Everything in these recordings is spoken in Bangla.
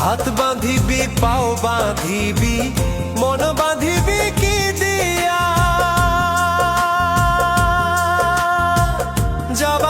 হাত বাঁধিবি পাও বাঁধিবি মন বাঁধিবি কি দিয়া? যাবার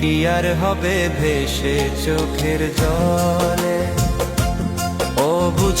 কি আর হবে ভেসে চোখের জলে? ও বুঝ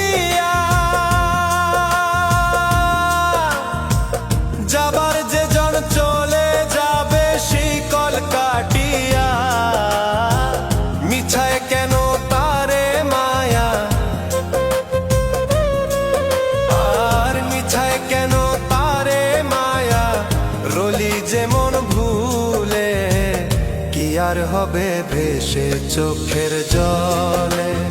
যেমন ভুলে? কি আর হবে ভেসে চোখের জলে?